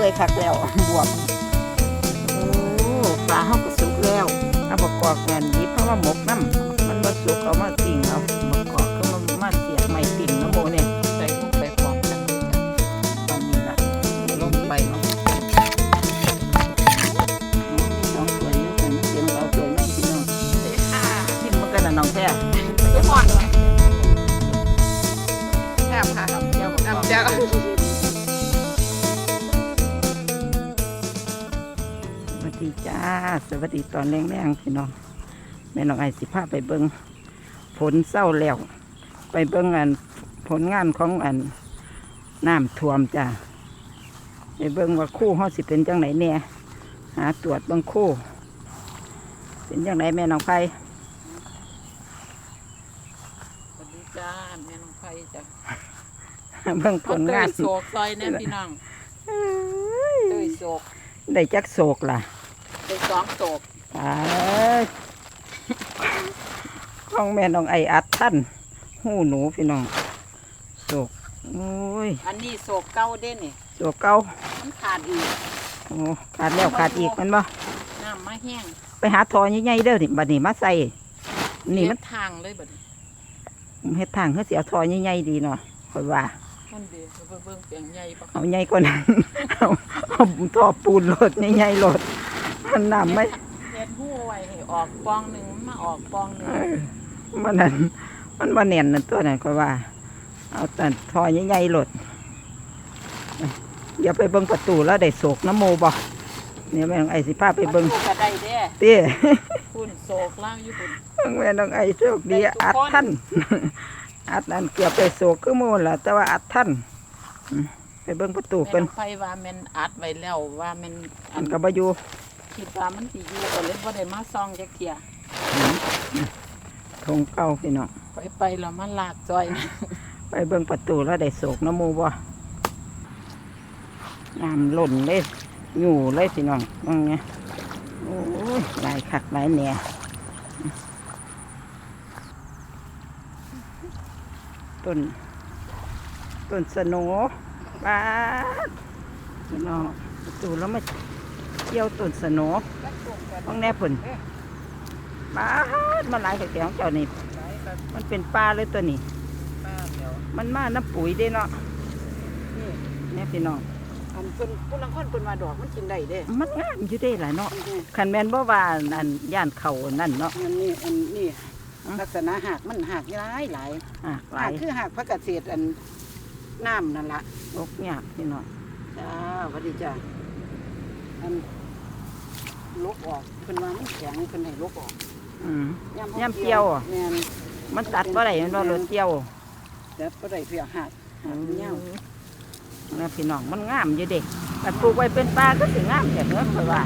ปื่อยคักแล้วบวมโอ้ปลาเฮาก็สุกแล้วเอาประกอบกันยิบเพราะว่าหมกน้ำมันบ่สุกเอามาปิ้งเอาประกอบก็มามาเสียบไม้ปิ้งน้ำโมเนี่ยใส่ลงไปพร้อมกันตอนนี้ล่ะลงไปเนาะน้องสวยเยอะกันเตรียมเราสวยน้องพี่น้องเด้ค่ะชิมมันกันนะน้องแท้จะพอดเลยแซ่บค่ะครับเจ้าน้ำเจ้าสวั จ้าสวัสดีตอนแรงๆพี่น้องแม่น้องไอสิพาไปเบิงผลเศร้าแล้ว ไปเบิงอันผลงานของอันน้ำท่วมจ้าไปเบิงว่าคู่เขาสิเป็นจังไหนเนี่ยหาตรวจเบิงคู่ เป็นจังไหนแม่น้องไฟสวัสดีจ้าแม่น้องไฟจ้ะเบิงผลงานเต้ยโศกซอยแน่พี่น้องเต้ยโศกได้จักโศกล่ะเต้ย สองโศกอ่าของแม่น้องไออัดท่านหูหนูพี่น้องโศกโอ้ยอันนี้โศกเก้าเด้นี่โศกเก่ามันขาดอีกโอ้ขาดแล้วขาดอีกแมันบ่น้ำมาแห้งไปหาทอใหญ่ๆเด้อนี่บัดนี้มาใส่นี่มันเฮ็ดทางเลยบัดนี้เฮ็ดทางเฮ็ดสิเอาทอใหญ่ๆดีเนาะค่อยว่ามันเดียวเบิ่งเบิ่งเปียงใหญ่ปะเอาใหญ่กว่านั้นเอาเอาทอปูนโลดใหญ่ๆโลด มันน้ำไม่เฮ็ดหูไว้ให้ออกปองหนึ่งมันมาออกปองหนึ่งเออมันนั่นมันบ่แน่นนั่นตัวนั้นค่อยว่า เอาแต่ทอใหญ่ๆโลดอย่าไปเบิ่งประตูแล้วได้โศกน้ำโมบ่เนี่ยแม่งไอ้สิพาไปเบิ่งมันก็ได้เด้เต้คุณโศกล่างอยู่คุณแม่น้องไอ้โชคดีได้ทุกคน อัดท่าน อัดนั่นเกือบไปโศกคือหมูลล่ะ แต่ว่าอัดท่านอืมไปเบิ่งประตูแม่เพิ่นน้องไฟว่าแมันอัดไว้แล้วว่าแมันอัอันนก็บ่อยู่ คิดว่ามันสิอยู่ก็เลยบ่ได้มาซ่องจักเที่ยทงเก่าพี่น้องไปไปแล้วมันลากจอยไปเบิ่งประตูแล้วได้โศกน้ำหมูบ่น้ำหล่นเลยอยู่เลยพี่น้องว่าไงโอ้ยหลายคักหลายแหน่ต้นต้นสโหนบ้าดพี่น้องประตูแล้วมา เกี่ยวต้นสโหนของแน่ผุนป้าดมันหลายแต่ของเจ้านี่มันเป็นปลาเลยตัวนี้ มันมาน้ำปุ๋ยเด้เนาะนี่แนี่พี่น้องอันเพิ่นผู้ลังคนเพิ่นมาดอกมันกินได้เด้ มันงามอยู่ได้หลายเนาะคันแมนบ่ว่าอันย่านเขานั่นเนาะอันนี้อันนี้อืมลักษณะหากมันหากหลายหลายอะหหาลายกคือหากพระเกษตรอันน้ำนั่นล่ะลกยากพี่น้องจ้าสวัสดีจ้าอัน ลกออกเพิ่นว่ามันแข็งเพิ่นให้ลกออกอืมย่ำย่ำเกี่ยวอะ แม่นมันตัดบ่ได้มันบ่รถเกี่ยวแต่บ่ได้เพียหากหากมันยาวนะพี่น้องมันงามอยู่เด็กแต่ปลูกไว้เป็นปลาก็สิงามแต่เนื้อค่อยว่า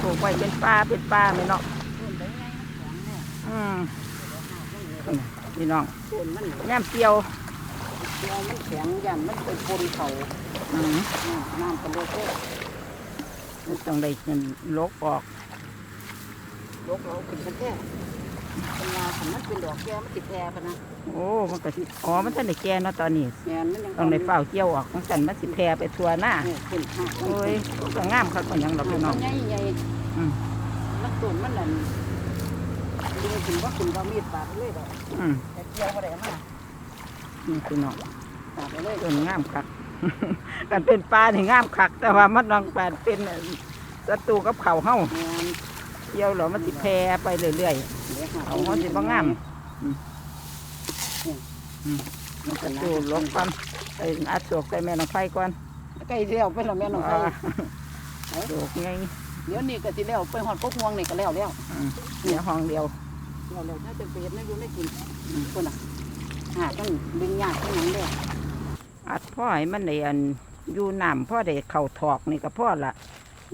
ปลูกไว้เป็นปลาเป็นปลาไหมเนาะต้นได้ไงมันแข็งเนี่ยอืมพี่น้องต้นมัน ย่ำเกี่ยวเกี่ยวมันแข็งยันมันเป็นปนเขาอืมน้ำน้ำกระโดด มันต้องได้เงินลกออกลกเราขึ้นกันแท้เป็นว่าคันมันเป็นดอกแก้วมันติดแพรพะนะโอ้ มันก็สิอ๋อ มันท่านได้แก่เนาะตอนนี้ แม่นมันยังต้องได้เฝ้าเกี่ยวออกของกันมันสิแพร่ไปทั่วหน้าเนี่ยขึ้นหักโอ้ยก็งามคักกว่าหยังดอกพี่น้อง ใหญ่ใหญ่อืมมันต้นมันนั่นดึงถึงว่าขึ้นว่ามีดปาดไปเลยดอกอืมแต่เกี่ยวบ่ได้มานี่พี่น้องปาดไปเลย ต้นงามคัก กันเป็นปลานี่งามคัก แต่ว่ามันลองแปลเป็นศัตรูกับเขาเฮาแม่นเกี่ยวแล้วมันสิแพร่ไปเรื่อยเดี๋ยวหๆเอามันสิบ่งามมันก็ดูลบความไปอัดโศกใส่แม่น้องไฟก่อนใกล้แล้วไปแล้วแม่น้องไผอ่าโศกไงเดี๋ยวนี้ก็สิแล้วไปฮอดกกม่วงนี่ก็แล้วแล้วอืมเดี๋ยวห้องเดียวแล้วแล้วถ้าจะไปเฮ็ดนะอยู่ไม่กินคนน่ะหากมันดึงยากขึ้นหยังเด้อ อัดพ่อให้มันได้อันอยู่น้ำพ่อได้เข่าถอกนี่ก็พ่อละ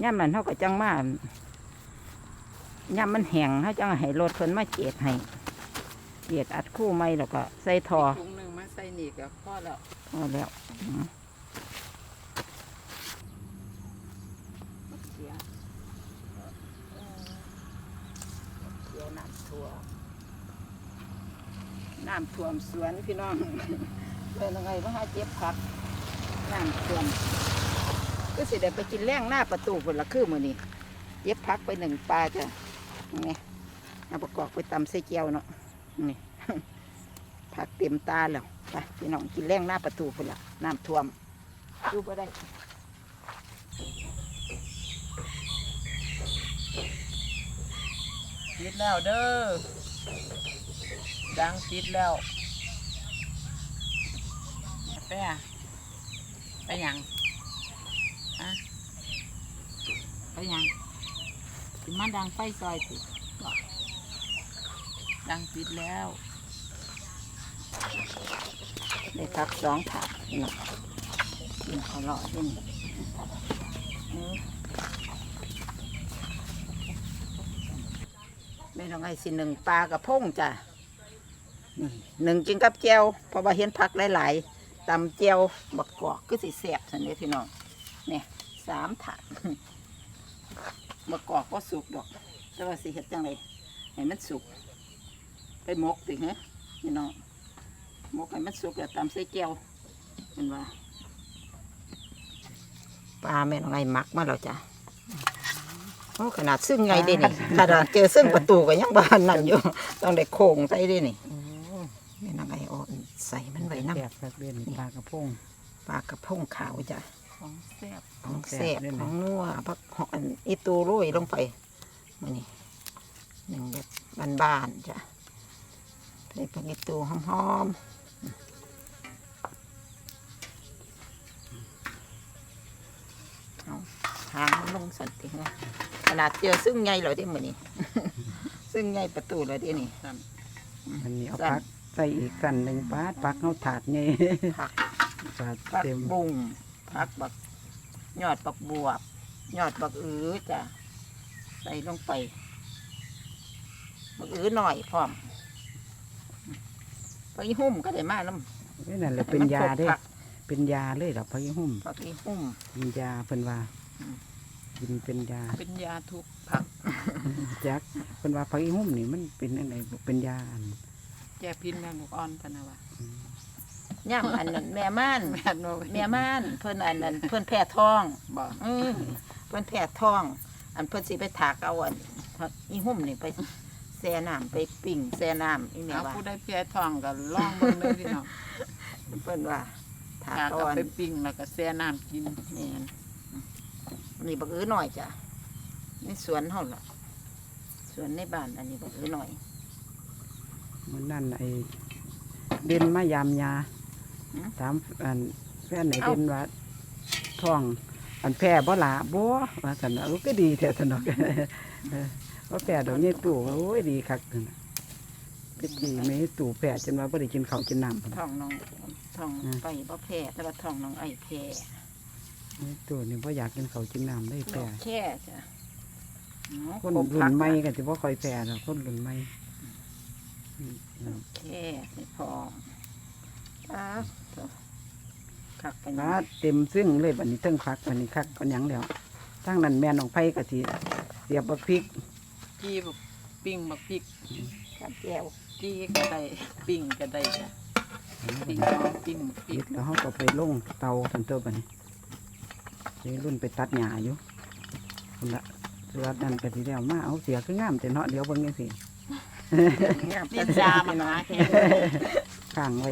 ย่ำนั้นเขาก็จังมาย่ำมันแห้งเขาจังให้รถเพิ่นมาเจียดให้เจียดอัดคู่ไม่แล้วก็ ใส่ทอถุงหนึงมาใส่นี่ก็พอแล้วพอแล้วอืมเสียเดี๋ยวน้ำท่วมน้ำท่วมสวนพี่น้อง เป็นยังไงบ้างฮะเจ็บผักน้ำท่วมก็สิได้ไปกินแรงหน้าประตูคนละคือมือนี้เย็บพักไปหนึ่งปลาจ้ะนี่เอาประกอบไปตำใส่เจียวเนาะนี่ผักเต็มตาแล้วไปพี่น้องกินแรงหน้าประตูคนละน้ำท่วมดูบ่ได้ติดแล้วเด้อดังติดแล้ว ไปอะไปยังอะไปยังสิมาดังไฟซอยติบอกดังติดแล้วได้พักสองถาดพี่น้องกินข้าวหล่อด้วยนี่ไม่ต้องไอ้สิหนึ่งปลากระพงจ้ะนี่หนึ่งกินกับเจียวเพราะว่าเห็นผักหลายๆ ตำเจียวบักกอกก็สิแสบสันเดีพี่น้องเนี่ยสามถาดบักกอกก็สุกดอก แต่ว่าสิเห็ดจังไรให้มันสุก ไปหมกติฮะพี่น้องหมกให้มันสุกแล้วตำใส่เจียวเห็นว่าปลาแม่นไงมักมาแล้วจ้ะโอ้ขนาดซึ่งไงเด้นี่ขนาดเจอซึ่งประตูก็ยังบ้านนั่นอยู่ ต้องได้โค้งใส่เด้นี่แม่นไงอ่อนใส่มั นไว้น้แสบครับเรียนปลากระพงำปลากระพงขาวจ้ะ ของแสบของแซ่แซ่บบด้วยนะ ของนัวพักหอมอีตูรุ่ยลงไปมานี่หนึ่งแบบบานๆจ้ะใส่ผักอีตูหอมๆเอาหางมันลงสันตินะขนาดเจอซึ่งไงเหรอที่มือนี่ ซึ่งไงประตูเลยที่นี่ อันนี้เอาสั่น พัก ใส่อีกกันหนึ่งปาดปักเอาถาดไงผักถาดผักเต็มบุ้งผักบักยอดบักบวบยอดบักอือจ้ะใส่ลงไปบักอือหน่อยพร้อมผักอีหุ่มก็ได้มาน้ำนี่นั่นแหละเป็นยาเด้ให้มันครบผักเป็นยาเลยดอกพะยี่หุ่มผักอีหุ่มเป็นยาเพิ่นว่าอืมกินเป็นยาเป็นยาทุกผัก จักเพิ่นว่าพะยี่หุ่มนี่มันเป็นอะไรเป็นยาอัน แก้พิษแมงมุกอ่อนพะนะวะย่ำอันนั้นแม่ม่านแม่นบ่แม่ม่านเพิ่นอันนั้นเพิ่นแพ้ท้อง บ่อืมเพิ่นแพ้ท้อง อันเพิ่นสิไปถากเอาอันผักอีหุ่มนี่ไปแช่น้ำไปปิ่งแช่น้ำอีแม่เอาว่าผู้ได้แพ้ท้องก็ลองเบิ่งเด้อพี่น้องเพิ่นว่าถากหาเอาก็อันไปปิ้งแล้วก็แช่น้ำกินนี่นนี่บักอือหน่อยจ้ะนี่สวนเฮาล่ะสวนในบ้านอันนี้บักอือหน่อย มันนั่นไอ้เด่นมายามยาหืมถามอันแฟนไหนเอ้าเด่นว่าท้อง อันแพ้บ่หลาบ่ว่าสันน่ะลูกก็ดีแท้สนอกเออว่าแพ้ดอกนี้ตู่ว่าโอ้ยดีคักนั่นน่ะก็ดีไม่ให้ตู่แพ้จนว่าบ่ได้กินข้าวกินน้ำพุ่นน่ะท้องน้องท้องอืมไปบ่แพ้แต่ว่าท้องน้องไอ้แพ้นี่ตู่นี่บ่อยากกินข้าวกินน้ำได้ดแพ้อกแค่จ้ะเอาคนครบรุ่ผันกใหม่ก็สิบ่ค่อยแพ้ดอกคนรุ่นใหม่ อืมดอกแค่ไม่พออ้าคักไปปลาเต็มซึ่งเลยบัดนี้เทั้งคักบัดนี้คักก็หยังแล้วทั้งนั้นแม่น้องไผก็สิเสียบบักพริกจี้บักปิ้งบักพริกกับแก้วจี้ก็ได้ปิ้งก็ได้จ้ะปิ้งเอาปิ้งบักพริปิกดแล้วเขาก็ไปลงเตาทันตัวบัดนี้เดี๋ยวรุ่นไปตัดหญ้าอยู่คนละเสือนั่นก็สิแล้วมาเอาเสียคืองามแต่เนาะเดี๋ยวเบิ่งจังซี่ นินจามาหาแฮงข้างไว้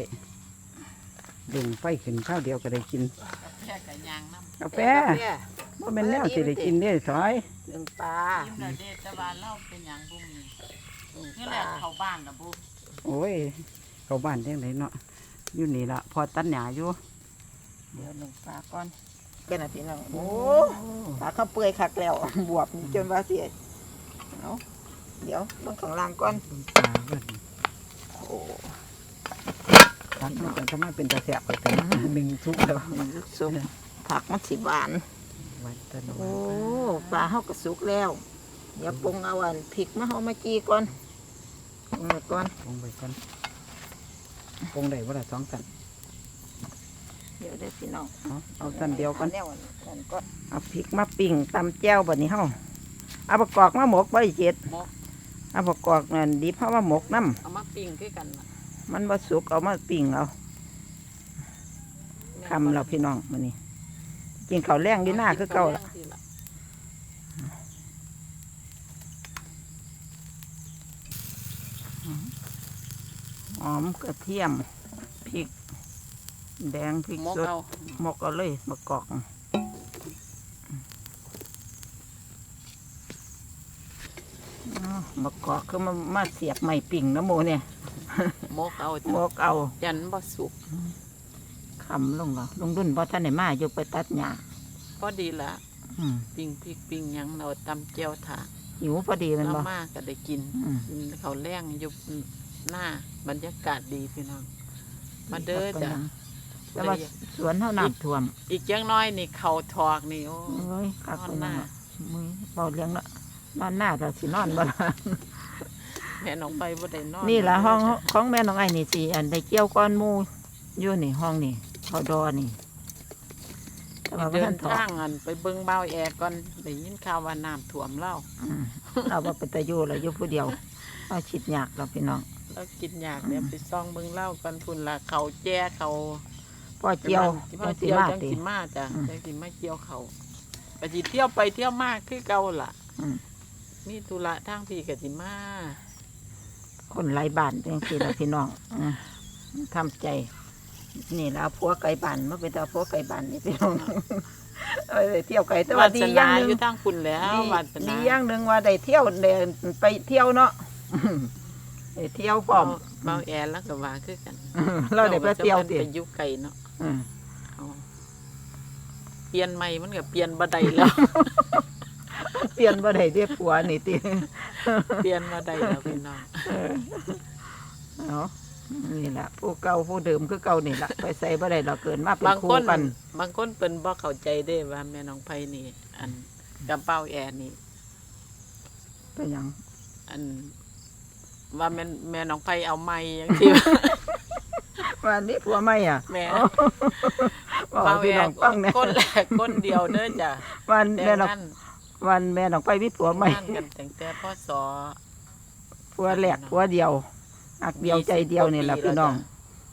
ดึงไฟขึ้นข้าวเดียวก็ได้กินแค่กับยางน้ำกาแฟว่าเป็นแนวสิได้กินได้ถอยหนึ่งปลายิ้มได้เด้แต่ว่าเราเป็นหยังบุ้มนี่หนึ่งนี่ปแหลาละเข้าบ้านน่ะบุโอ้ยเข้าบ้านจังไดเนาะอยู่นี่ละพอตัดหญ้าอยู่เดี๋ยวหนึ่งปลาก่อนแค่นาทีนึงโอ้ปลาข้าวเปื่อยคักแล้วบวบนี่จนว่าเสียเอา เดี๋ยวเบิ่งข้างล่างก่อนปลาเบิ่นโอ้ตัดมันก็ทำไมเป็นตะแสบก็แต่หนึ่งทุกแล้วมันลึกซุปผักมันสิหวานไว้ตะนโอ้ปลาเฮากระสุกแล้ว เดี๋ยวปรุงเอาอันพริกมาเฮามาจีก่อนปรุงไว้ก่อนลงไปก่อนปรุงได้บ่ละสองสันเดี๋ยวได้อพี่น้องเอาเอาสันเดียวก่อนแนวอันนั้นก็เอาพริกมาปิ้งตำแจ่วบัดนี้เฮาเอาประกอบมาหมกไว้เจ็ด หมก เอาประกอบนั่นดิบเฮามาหมกน้เอามาปิ้งคือกันน่ะำมันบ่สุกเอามาปิ้งเอาคำเราพี่น้องมื้อนี้แกินข้าวแรงดีหน้าคือเก่าละที่ละหอมกระเทียมพริก แดงพริกมกสดเอา หมกเอาเลยมะกอกอ้าว มะกอกคือมามาเสียบไม่ปิ่งนะโมเนี่ยมกเอาหมจ้ะกเอายันบ่สุกคำลงเหรอลงดุนบ่ท่านไหนมาอยู่ไปตัดหญ้าพอดีละอืมปิ้งพริกปิ้งหยังเราตำเจียวถาหิวพอดีแมันแล้วบ่มาก็ได้กินอืมกินเขาวแรงอยู่หน้าบรรยากาศดีพี่น้อง มาเด้อจ้ะแต่ว่าสวนเท่าน้ำท่วมอีกจังน้อยนี่เขาทอกนี่โอ้ เอ้ยคักนอนไปหน้า นะมือเบาเลี้ยงละ นอนหน้าแต่สินอนบ่ล่ะแม่น้องไปบ่ได้นอนนี่ล่ะเด้ห้องจ้ะของแม่น้องไอ้นี่สิอันได้เกี่ยวก้อนหมูอยู่นี่ห้องนี่เขาดอนี่แต่ว่าบ่เดิท่านนถอดทางอันไปเบิ่งเบาวแอร์ก่อนได้ยินข่าวว่าน้ำท่วมเล่าอืมเราว่าเป็นตะอยู่เลยอยู่ผู้เดียวเอาชิดยากเราพี่น้องแล้วกินยากเดี๋ยวไปซ่องเบิ่งเล่ากันพุ่นละเขาแจ้เขาพ่อเจียวพ่พ่ออสิเจียวมาจังติสิมาจ้ะอืมจังสิมาเกี่ยวเขาไปสิเที่ยวไปเที่ยวมาคือเก่าล่ะ อืม มีธุระทางพี่ก็สิมาคนไร้บ้านจังสิล่ะพี่น้องอืมทำใจ นี่แล้วผัวไก่บ้านมาเป็นตาผัวไก่บ้านนี่พี่น้องเออเที่ยวไก่แต่ว่าดีสอย่างนาหนึงอยู่ทางคุณแล้วดีวาสนาดีอย่างหนึ่งว่าได้เที่ยวเดินไปเที่ยวเนาะได้เที่ยวพร้อมเบาแอร์แล้วก็ว่าคือกันเราได้ไปเที่ยวติติไปอยุไก่เนาะอืม เอาเปลี่ยนใหม่มันก็เปลี่ยนบัไดแล้ว เปลี่ยนบ่ได้เด้ผัวนี่ติเปลี่ยนบัไดแล้วพี่น้องเนาะนี่แหละผู้เก่าผู้เดิมคือเก่านี่แหละไปใส่บ่ได้เราเกินมาเป็นบางคู่คนกัน บางคนเป็นบ่เข้าใจได้ว่าแม่น้องไผนี่ อันกับเป้าแอร์นี่ เป็นหยังอัน ว่าแม่นแม่น้องไผเอาไม้จังซี่ วันนี้ผัวไม่อะแม่ บอกเป้าให้แอพี่น้องร์ฟังแหนะคนแรกคนเดียวเด้อจ้ะวันแต่แม่น้องงาน วันแม่น้องไปมีผัวใหม่งานกันตั้งแต่พศผัวแหลกผัวเดียวอักเดียวใจเดียวนี่แหละพี่น้อง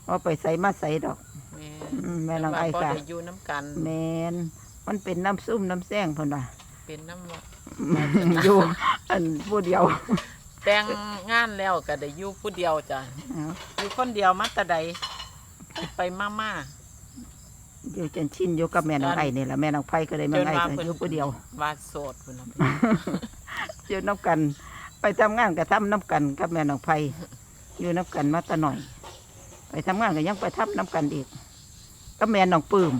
ว่าไปใส่มาใส่ดอก แม่อืมแม่น้องไอ้แต่ค่ะว่าบ่ได้อยู่น้ำกัน แมนมันเป็นน้ำซุ่มน้ำแซงพ่นว่าเป็นน้ำว่าอยู่อันผู้เดียว แต่งงานแล้วก็ได้อยู่ผู้เดียวจ้ะเอาอยู่คนเดียวมาแต่ใดไปมามา อยู่จนชินอยู่กับแม่น้องไอ้นี่แหละแม่น้องไผ่ก็เลยแม่น้องไอ้ก็อยู่ผู้เดียวว่าโสดพุ่นน่ะอยู่น้ำกัน ไปทำงานก็ทำน้ำกันกับแม่น้องไผ่อยู่น้ำกันมาแตะหน่อย ไปทำงานก็ยังไปทำน้ำกันอีกก็แม่น้องปื้ม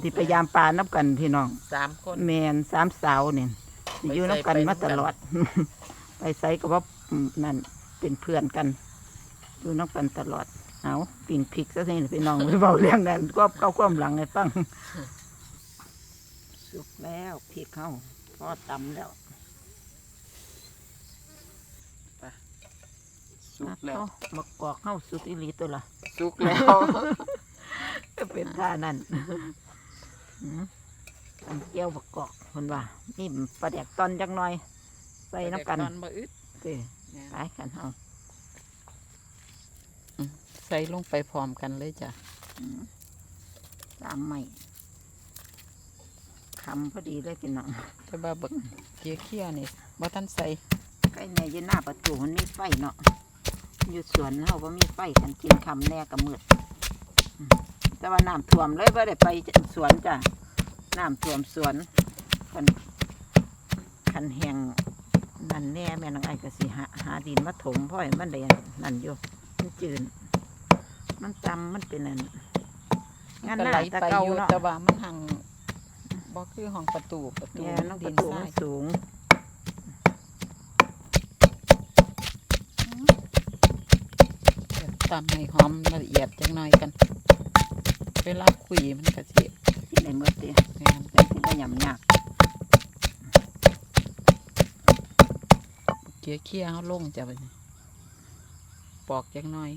ที่พยายามปลาน้ำกันพี่น้อง สามคน แมนสามสาวเนี่ยสิอยู่น้ำกันไปใส่มาตลอด ไปไปใส่ก็ว่าอืมนั่นเป็นเพื่อนกัน อยู่น้ำกันตลอด เอาปิ่งพริกซะสิพี่น้องไม่เบาเรื่องนั้นก็เข้าความหลังให้ฟังสุกแล้วพริกเข้าพอตำแล้วสุกแล้วมะกอกเข้าสุดอีหลีตัวละสุกแล้วก็เป็นท่านั่นอืมตำเกี๊ยวมะกอกคนว่านี่ปลาแดกตอนจักหน่อย ใส่น้ำกันตอนบ่อึดเต้ไปกันเอาใส่ลงไปพร้อมกันเลยจ้ะสามไม้คำพอดีเลยพี่น้องแต่ว่าบักเกียเขี้ยนี่บ่ทันใส่ใกล้ในอยืนหน้าประตูมันมีไฟเนาะอยู่สวนเขาว่ามีไฟกันกินคำแน่กับมืดอืมแต่ว่าน้ำท่วมเลยว่าได้ไปสวนจ้ะน้ำท่วมสวนคันคันแหงนั่นแน่แม่นางไอ้ก็สิหาหาดินมาถมพ่อยมันได้นั่นอยู่มันจืน มันจำมันเป็นนั่นงานก็หน้าไหลตะไปเกาอยู่เนาะแต่ว่ามันหังบ่คือห้องประตูประตูแง่น้องปดิระนตูทรามัยนสูงตำให้หอมละเอียดจังหน่อยกัน เวลาคุยมันก็สิที่ในเมื่อตีแม่นเป็นที่ได้ยำยากเกียเขี้ยเฮาลงจ้ะบัดนี้ปอกจังหน่อย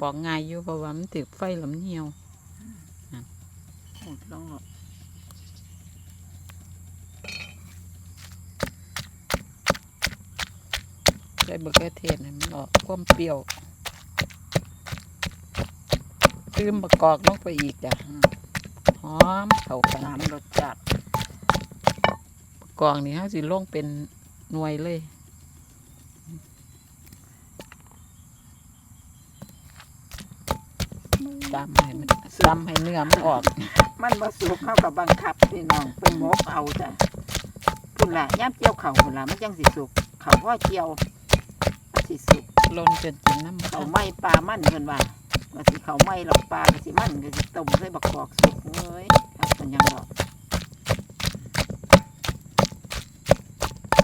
ปอกง่ายอยู่เพราะว่ามันถึกไฟลำเหี่ยวโอ้ลองเอาใส่บะเขือเทศให้มันออกความเปรี้ยวตืมประกอบลงไปอีกจ้ะหอมเข้ากันสามรสจัดกองนี่เฮาสิลงเป็นหน่วยเลยตำ ให้มันตำให้เนื้อมันออก มันมาสุกเข้ากับบังคับพี่น้องไปหมกเอาจ้ะพุ่นละย่ำเจียวเข่าพุ่นละมันจังสิสุกเข่าว่าเจียวมันสิสุกลนจนกินน้ำเขาไหม้ปลามันเพิ่นว่าว่าสิเขาไหม้หรอกปลาก็สิมันก็สิต้มใส่บักกอกสุกเอ้ยครับมันยังดอก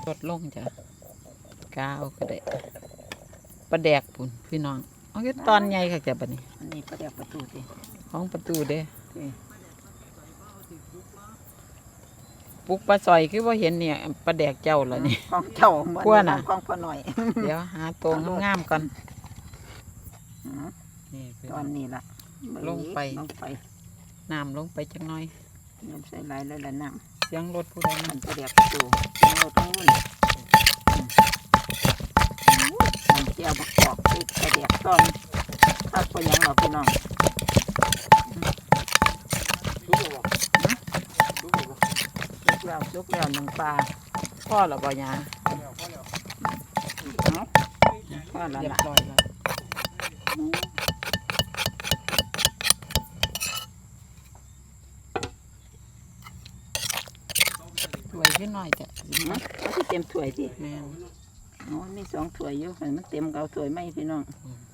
ลดลงจ้ะกาวก็ได้ปลาแดกปุ่นพี่น้องเอาแค่ตอนใหญ่ค่ะจ้ะบัดนี้อันนี้ประเดี๋ยวประตูสิ ของประตูเด้นี่ปลุกปลาซอยคือว่าเห็นเนี่ยปลาแดกเจ้าแล้วนี่ของเจ้าเหมือนกลัวน่ะของพ่อหน่อย เดี๋ยวหาตัวงามๆก่อนอืมนี่พี่ตน้ออนงนี้ล่ะลงไปลงไปน้ำลงไปจังหน่อยน้ำใส่หลายแล้วละน้เสียงรถผู้ใดำมัมันนประเดี๋ยวประตูยังเราต้องวุ่นอืมน้ำเจียวบักกอกติดประเดี๋ยวตอนถ้าพอยังเราพี่น้องสุกแล้ว สุกแล้วหนึ่งปลาพ่อหรอบ่ยาเอาพ่อละเรียบละร้อยแล้วถ้วยขึ้นหน่อยจ้ะอืมเอาที่เต็มถ้วยดิแม่นอ๋อมีสองถ้วยอยู่ให้มันเต็มก็เอาถ้วยไม่พี่น้องเอา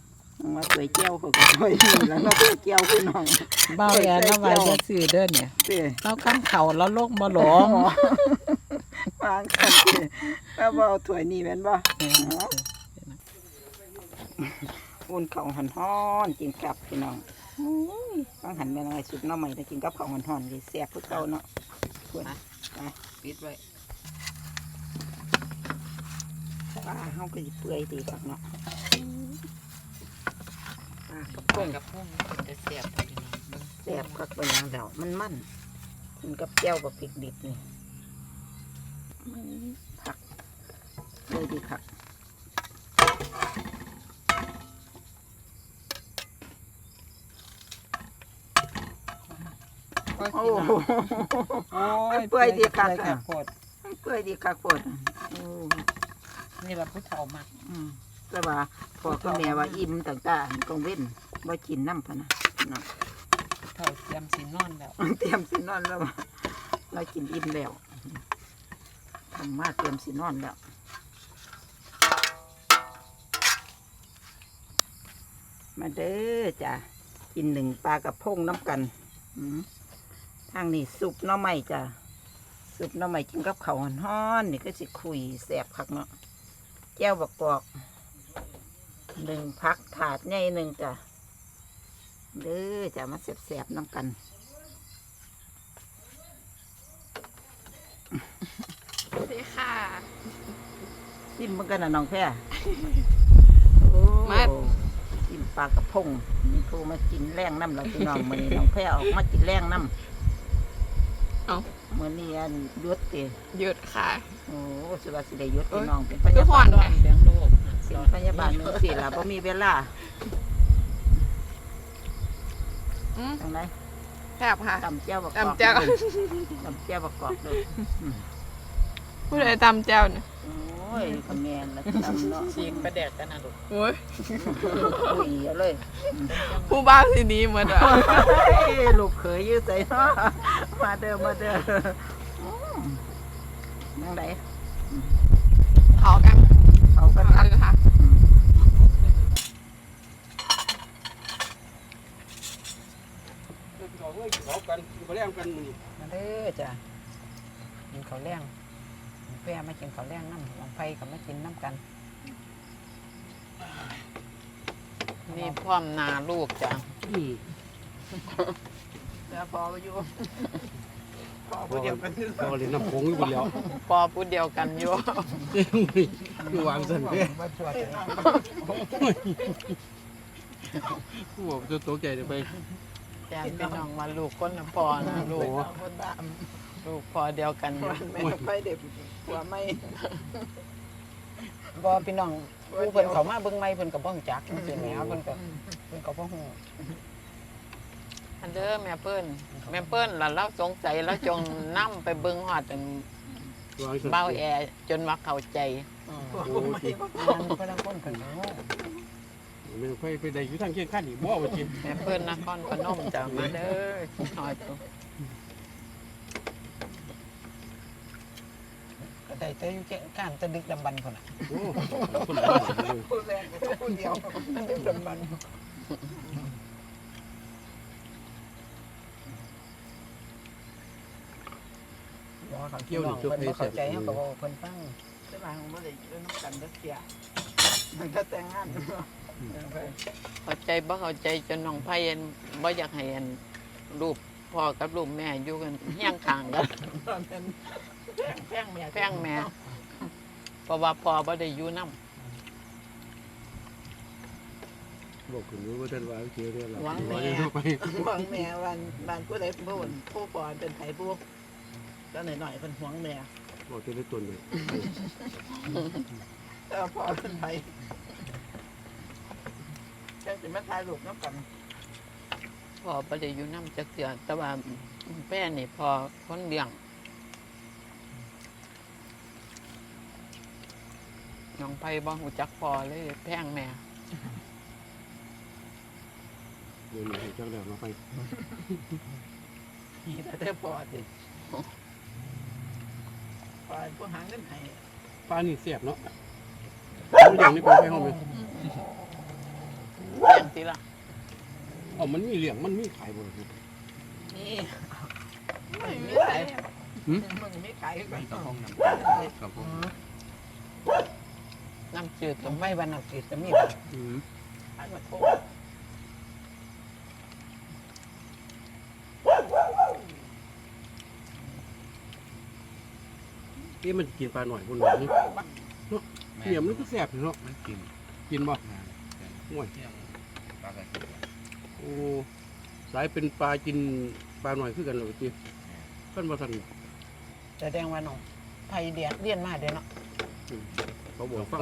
ว่าถ้วยเจียวเขาก็ถ้วยนี่แล้วเนาะถ้วยเจียวพี่น้องเบ้าแอนแล้วไว้จะซื้อเด้อเนี่ยเด้เราขั้นเข่าแล้วลงบ่หลงวางกันเด้แล้วบ่เอาถ้วยนี่แม่นบ่อุ่นข้าวหันฮ้อนกินกับพี่น้องบางหันแม่นอะไรสุดหน้อใหม่แต่กินกับข้าวหันฮ้อนสิแซ่บคือเก่าเนาะควรปิดไว้ปลาเฮาก็สิเปื่อยดีครับเนาะปลา กระต้ป๋นงกับพุ่งจะเสียบพี่น้องเบิ่งแซ่บคักเป็นอย่างเดามันมันกินกับแก้วกับพริกดิบนี่มันผักเลยดีคักโอ้โหโอ้ยเปื่อยดีคักเปื่อยอะโคตรเปื่อยดีคักปวดโอ้นี่เราผู้เฒ่ามากอืมแต่ว่า พ่อกับแม่ว่าอิ่มต่างๆกองเว้นบ่กินน้ำพะนะเนาะเฒ่าเตรียมสินอนแล้ว เตรียมสินอนแล้วว่าเรากินอิ่มแล้วทำมาเตรียมสินอนแล้วมาเด้อจ้ะกินหนึ่งปลากระพงน้ำกันอืมทางนี้สุปหน้อไม้จ้ะสุปหน้อไม้กินกับข้าวฮ้อนๆนี่ก็สิคุยแสบคักเนาะแก้วบักกอก หนึ่งพักถาดใหญ่หนึ่งจ้ะเด้อจ้ะมาแสบๆน้ำกันสวัสดีค่ะซิมมันกันนะน้องแพรโอ้มาซิมปลากระพงนี่ครูมากินแรงน้ำเราพี่น้องมื้อนี้น้องแพรออกมากินแรงน้ำเอามื้อนี้อันหยุดติหยุดค่ะ โอ้สุภาษิได้หยุดเอ้พี่ยน้องเป็นพทุยากคบาลนค่ะเลี้ยงลูก เป็นพยาบาลมือสิล่ะบ่มีเวลาอืมจังไดแซ่บค่ะตำแจ่วบักกอกตำแจ่วตำแจ่วบักกอกเด้อผู้ใดตำแจ่วเนี่ยโอ้ยก็แม่นละตำเนาะชีกประแดกกันนะลูกโอ้ยคุยเอาเลยผู้บ้าสิหนี้เหมือนอะเฮ้ยลูกเขยอยู่ไสเนาะมาเด้อมาเด้ออืมจังไดเขากันเอากัน เขากันค่ะเขากันเขาแรงกันมือมาเด้อจ้ะกินข้าวแรงแพ่มากินข้าวแรงน้ำลองไฟกับมากินน้ำกันนี่พร้อมหนาลูกจ้ะแล้วพออยู่เขาเดียวกันเขาเลยน้ำผงอยู่บนแล้วพอพูดเดียวกันอยู่ อยู่วางสันเด้ผู้บอกจะตกใจเดี๋ยวไปแจ้งพี่น้องมาลูกคนละพอนะลูกลูกพอเดียวกันอยู่แม่ไปเด็กหัวไม่บ่พี่น้องผู้เพิ่นเขามาเบิ่งไม่เพิ่นก็บ่รู้จักจังซี่แหมเพิ่นก็เพิ่นก็บ่ฮู้อันเด้อแม่เปิ้นแม่เปิ้นล่ะเราสงสัยแล้วจงนํไปเบิ่งฮอดอันวางเบ้าแอร์จนว่าเข้าใจ ก็ต้องคนกันเนาะมันไปไปได้อยู่ทางเคียงข้างอีกบ่ว่าจริงแม่เปิ้นนครพนมจ้ะมาเด้อคิดฮอดอยู่ก็ได้แต่อยู่แค่การตะดึกดำบันคนน่ะโอ้คนละบ้านเลยผู้แรกก็ผู้เดียวตะดึกดำบันบ่เขาเกี่ยวนี่เพิ่นบ่เข้าใจเฮาก็บ่เพิ่นฟัง แต่ว่าเฮาบ่ได้อยู่นำกันเด้อเที่ยมันก็แต่งงานเข้าใจบ่เข้าใจจนน้องไผอันบ่อยากให้อันรูปพ่อกับรูปแม่อยู่กันเฮียงข้างกันแพงแม่แพงแม่เพราะว่าพ่อบ่ได้อยู่นํบอกคุณรู้ว่าท่านว่าเกี่ยวเนี่ยเราหวังว่าแม่หวังแม่วันบ้านผู้ใดผู้บ่นผู้ปอนเป็นไผผู้แล้วหน่อยๆเพิ่นหวงแม่ บอกจะได้ตนเลยแต่ว่าพ่อเป็นไผจังสิมาถ่ายรูปนำกันพ่อบ่ได้อยู่นํจักเทื่อแต่ว่าแม่นี่พ่อคนเลี้ยงน้องไผบ่ฮู้จักพ่อเลยแพงแม่เดี๋ยวนี้จังแล้วเราไปนี่แต่แต่พ่อสิพ่อเป็น ผู้หาเงินให้ป้านี่เสียบเนาะมันอย่างนี้ไปไปห้องไหมเลี้ยงติล่ะอ๋อมันมีเหลี่ยงมันมีขายบ่ล่ะนี่ไม่มีขายมันมีขายไปกับห้องน้ำกับห้องน้ำจืดตรงไม่วันนักจิตจะมีอืมขายมาโทษ นี่มันกินปลาหน่อยคนหน่อยเนาะเนี่ยมันก็แสบเนาะมันกินกินบ่งานห่วยเที่ยงปลากระกินโอ้สายเป็นปลากินปลาหน่อยคือกันเลยจีเพิ่นบ่ทันแสดงว่าน้องไผเดียเรียนมาเด้เนาะเขาบอกฟัง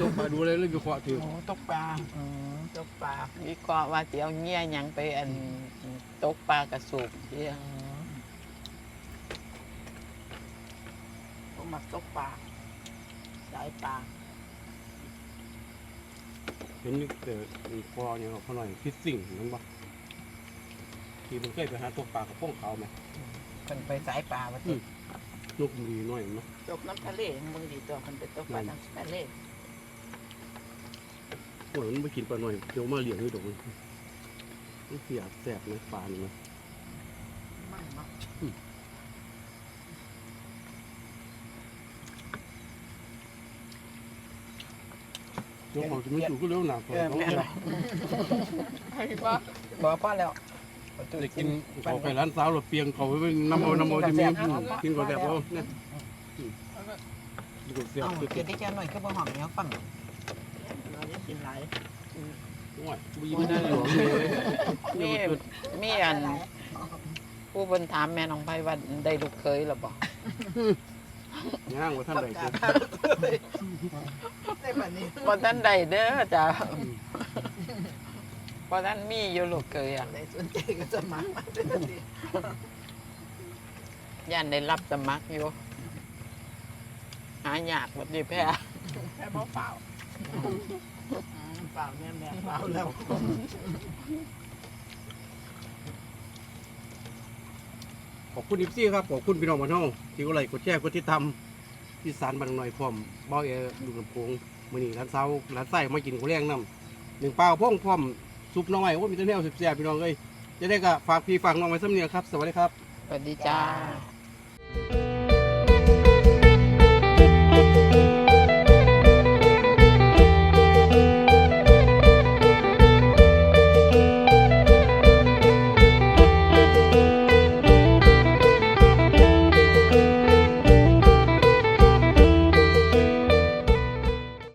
ตกมาดูอะไรเลยวิเคราะห์ถือโอ้ตกปลาอืมตกปลาวิเคราะห์ว่าสิเอาเงี้ยหยังไปอันตกปลากระสูบเที่ยง ผมมักตกปลาสายปลาเห็นนี่แต่คอเนี่ยเขาหน่อยคิดสิ่งนั้นบ่ที่มันเคยไปหาตกปลากับพวกเขาไหมเพิ่นไปสายปลาว่าอืติมนกมีน้อยเนาะตกน้ำทะเลมึงดีตัวเพิ่นไปตกปลาน้ำทะเลโอ้ยมันไม่กินปลาหน่อยเดี๋ยวมาเลี้ยงให้ดอกมันมันเสียแสบนะปลานี่นะมันเนาะ ยวเขาจะไม่อยู่ก็เร็วหนาพอเออต้องแม่นใครว่าบ่พอแล้วได้กินเขาไปร้านสาวเราเปียงเขาไปน้ำเอาน้ำเอาจะมีกินก่อนแบบเอาเนี่ยดูเสียบเอ้าคือเกิดได้แค่หน่อยคือบ่หอมแล้วฟังเราจะกินหลายโอ้ยบีไม่ได้หลวงเลยมีมีอันผู้เพิ่นถามแม่น้องไผว่าได้ลูกเคยหรือบ่ ย่างว่าท่านใดจะได้บัดนี้บ่ทันได้เด้อจ้ะบ่ทันมีอยู่ลูกเคยอะได้สนใจก็สมัครมาเด้อสิย่านได้รับสมัครอยู่ หายากบัดนี้แพ้แค่บ่เปล่าเปล่าแม่แม่เปล่าแล้วขอบคุณอิฟซี่ครับขอบคุณพี่น้องบ้านเฮาที่กดไลค์กดแชร์กดติดตาม ที่สารบังหน่อยพร้อมเบ้าเอดูลำโพงมื้อนี้ร้านเช้าร้านไส้มากินข้าวแรงน้ำหนึ่งเปล่าพ่องพร้อมซุปน้องใหม่ว่ามีแต่แนวแซ่บๆพี่น้องเอ้ยจะได้ก็ฝากพี่ฝากน้องไว้สำเนียงครับ สวัสดีครับ สวัสดีจ้า